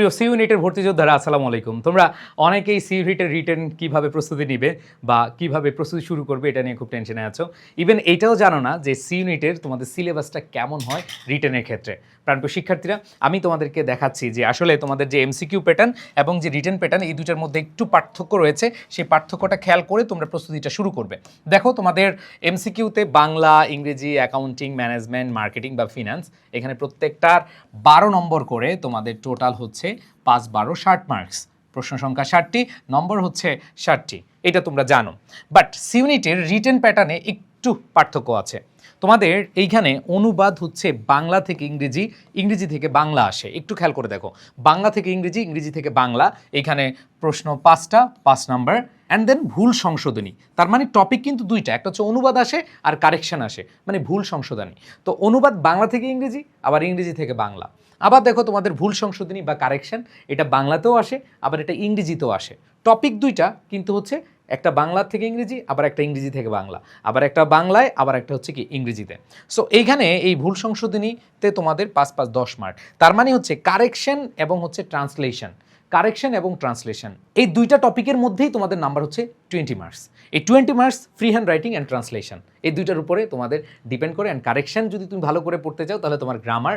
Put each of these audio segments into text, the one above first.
প্রিয় সি ইউনিটের ভর্তি যোদ্ধারা, আসসালামু আলাইকুম। তোমরা অনেকেই সি ইউনিটের রিটার্ন কীভাবে প্রস্তুতি নিবে বা কীভাবে প্রস্তুতি শুরু করবে, এটা নিয়ে খুব টেনশনে আছো। ইভেন এটাও জানো না যে সি ইউনিটের তোমাদের সিলেবাসটা কেমন হয় রিটেনের ক্ষেত্রে। প্রাণপ্রিয় শিক্ষার্থীরা, আমি তোমাদেরকে দেখাচ্ছি যে আসলে তোমাদের যে এমসিকিউ প্যাটার্ন এবং যে রিটার্ন প্যাটার্ন, এই দুটার মধ্যে একটু পার্থক্য রয়েছে। সেই পার্থক্যটা খেয়াল করে তোমরা প্রস্তুতিটা শুরু করবে। দেখো, তোমাদের এমসিকিউতে বাংলা, ইংরেজি, অ্যাকাউন্টিং, ম্যানেজমেন্ট, মার্কেটিং বা ফিনান্স, এখানে প্রত্যেকটার বারো নম্বর করে তোমাদের টোটাল হচ্ছে পাঁচ বারো ষাট মার্কস প্রশ্ন সংখ্যা ষাটটি, নম্বর হচ্ছে ষাটটি। এটা তোমরা জানো। বাট সিউনিটের রিটেন প্যাটার্নে একটু পার্থক্য আছে। তোমাদের এইখানে অনুবাদ হচ্ছে বাংলা থেকে ইংরেজি ইংরেজি থেকে বাংলা আসে। একটু খেয়াল করে দেখো। বাংলা থেকে ইংরেজি ইংরেজি থেকে বাংলা। এইখানে প্রশ্ন পাঁচটা, পাঁচ নাম্বার অ্যান্ড দেন ভুল সংশোধনী। তার মানে টপিক কিন্তু দুইটা, একটা হচ্ছে অনুবাদ আসে আর কারেকশন আসে। মানে ভুল সংশোধনী। তো অনুবাদ বাংলা থেকে ইংরেজি, আবার ইংরেজি থেকে বাংলা। আবার দেখো তোমাদের ভুল সংশোধনী বা কারেকশন এটা বাংলাতেও আসে, আবার এটা ইংরেজিতেও আসে। টপিক দুইটা কিন্তু হচ্ছে একটা বাংলা থেকে ইংরেজি, আবার একটা ইংরেজি থেকে বাংলা। আবার একটা বাংলায়, আবার একটা হচ্ছে কি ইংরেজিতে। সো এইখানে এই ভুল সংশোধনীতে তোমাদের পাঁচ পাঁচ দশ মার্ক তার মানে হচ্ছে কারেকশন এবং হচ্ছে ট্রান্সলেশন কারেকশন এবং ট্রান্সলেশন। এই দুইটা টপিকের মধ্যেই তোমাদের নাম্বার হচ্ছে টোয়েন্টি মার্কস এই twenty marks free hand writing and translation এই দুইটার উপরে তোমাদের ডিপেন্ড করে অ্যান্ড কারেকশন যদি তুমি ভালো করে পড়তে চাও, তাহলে তোমার গ্রামার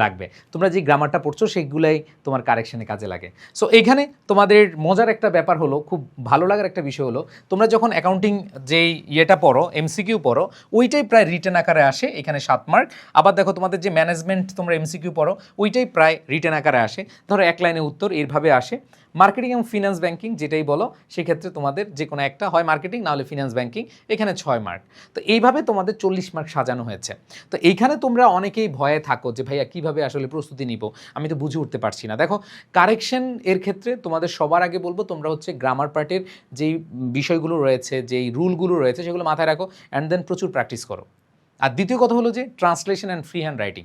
লাগবে। তোমরা যে গ্রামারটা পড়ছো, সেগুলাই তোমার কারেকশানে কাজে লাগে। সো এখানে তোমাদের মজার একটা ব্যাপার হলো, খুব ভালো লাগার একটা বিষয় হলো, তোমরা যখন অ্যাকাউন্টিং যেই ইয়েটা পড়ো এমসিকিউ পড়ো, ওইটাই প্রায় রিটেন আকারে আসে এখানে সাত মার্ক আবার দেখো তোমাদের যে ম্যানেজমেন্ট তোমরা এমসিকিউ পড়ো, ওইটাই প্রায় রিটেন আকারে আসে। ধরো এক লাইনে উত্তর এইভাবে আসে মার্কেটিং এবং ফিনান্স ব্যাংকিং যেটাই বলো, সেক্ষেত্রে তোমাদের যে কোনো একটা হয় মার্কেটিং না হলে ফিনান্স ব্যাংকিং এখানে ছয় মার্ক তো এইভাবে তোমাদের চল্লিশ মার্ক সাজানো হয়েছে। তো এইখানে তোমরা অনেকেই ভয়ে থাকো যে, ভাইয়া কীভাবে আসলে প্রস্তুতি নিব? আমি তো বুঝে উঠতে পারছি না। দেখো কারেকশন এর ক্ষেত্রে তোমাদের সবার আগে বলব, তোমরা হচ্ছে গ্রামার পার্টের যেই বিষয়গুলো রয়েছে, যেই রুলগুলো রয়েছে, সেগুলো মাথায় রাখো অ্যান্ড দেন প্রচুর প্র্যাকটিস করো। আর দ্বিতীয় কথা হলো যে translation and free hand writing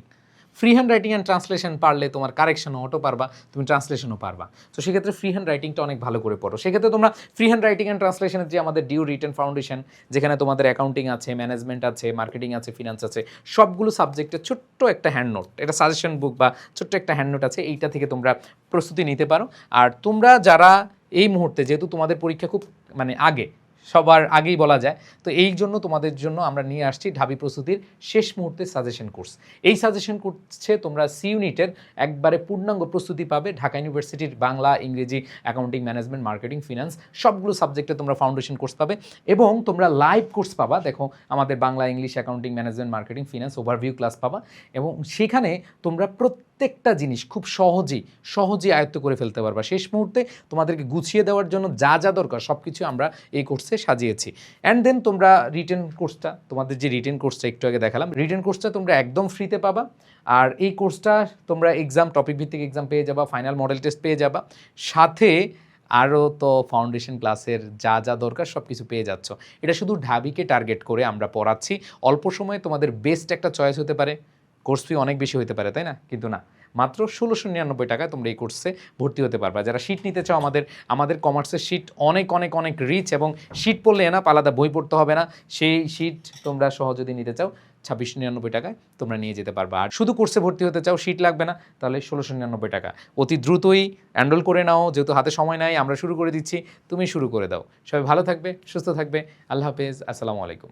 free hand writing and translation পারলে তোমার কারেকশনও অটো পারবা, তুমি ট্রান্সলেশনও পারবা। তো সেক্ষেত্রে ফ্রি হ্যান্ড রাইটিংটা অনেক ভালো করে পড়ো। সেক্ষেত্রে তোমরা ফ্রি হ্যান্ড রাইটিং অ্যান্ড ট্রান্সলেশনের যে আমাদের ডিউ রিটার্ন ফাউন্ডেশন যেখানে তোমাদের অ্যাকাউন্টিং আছে ম্যানেজমেন্ট আছে মার্কেটিং আছে ফিনান্স আছে, সবগুলো সাবজেক্টের ছোট্ট একটা হ্যান্ড নোট এটা সাজেশন বুক বা ছোট্ট একটা হ্যান্ড নোট আছে, এইটা থেকে তোমরা প্রস্তুতি নিতে পারো। আর তোমরা যারা এই মুহূর্তে, যেহেতু তোমাদের পরীক্ষা খুব মানে আগে সবার আগেই বলা যায়। তো এই জন্য তোমাদের জন্য আমরা নিয়ে আসছি ঢাবি প্রস্তুতির শেষ মুহূর্তে সাজেশন কোর্স এই সাজেশন কোর্সে তোমরা সি ইউনিটের একবারে পূর্ণাঙ্গ প্রস্তুতি পাবে ঢাকা ইউনিভার্সিটির বাংলা, ইংরেজি অ্যাকাউন্টিং ম্যানেজমেন্ট মার্কেটিং ফিনান্স সবগুলো সাবজেক্টে তোমরা ফাউন্ডেশন কোর্স পাবে এবং তোমরা লাইভ কোর্স পাবা। দেখো, আমাদের Bangla, English accounting management marketing finance overview class পাবা এবং সেখানে তোমরা প্রত্যেকটা জিনিস খুব সহজেই সহজেই আয়ত্ত করে ফেলতে পারবা। শেষ মুহূর্তে তোমাদেরকে গুছিয়ে দেওয়ার জন্য যা যা দরকার সব কিছু আমরা এই কোর্সে সাজিয়েছি। অ্যান্ড দেন তোমরা রিটেন কোর্সটা তোমাদের যে রিটেন কোর্সটা একটু আগে দেখালাম রিটেন কোর্সটা তোমরা একদম ফ্রিতে পাবা। আর এই কোর্সটা তোমরা এক্সাম টপিক ভিত্তিক এক্সাম পেয়ে যাবা ফাইনাল মডেল টেস্ট পেয়ে যাবা। সাথে আরও তো ফাউন্ডেশন ক্লাসের যা যা দরকার সব কিছু পেয়ে যাচ্ছ। এটা শুধু ঢাবিকে টার্গেট করে আমরা পড়াচ্ছি। অল্প সময়ে তোমাদের বেস্ট একটা চয়েস হতে পারে। কোর্স ফি অনেক বেশি হতে পারে, তাই না? কিন্তু না, মাত্র ষোলোশো নিরানব্বই টাকায় তোমরা এই কোর্সে ভর্তি হতে পারবা। যারা শীট নিতে চাও, আমাদের আমাদের কমার্সের শীট অনেক অনেক অনেক রিচ এবং শীট পড়লে না আলাদা বই পড়তে হবে না। সেই শীট তোমরা সহজ যদি নিতে চাও, ছাব্বিশশো নিরানব্বই টাকায় তোমরা নিয়ে যেতে পারবা। আর শুধু কোর্সে ভর্তি হতে চাও সিট লাগবে না, তাহলে ষোলোশো নিরানব্বই টাকা। অতি দ্রুতই অ্যান্ডল করে নাও, যেহেতু হাতে সময় নাই, আমরা শুরু করে দিচ্ছি, তুমি শুরু করে দাও। সবাই ভালো থাকবে, সুস্থ থাকবে, আল্লাহ হাফেজ, আসসালামু আলাইকুম।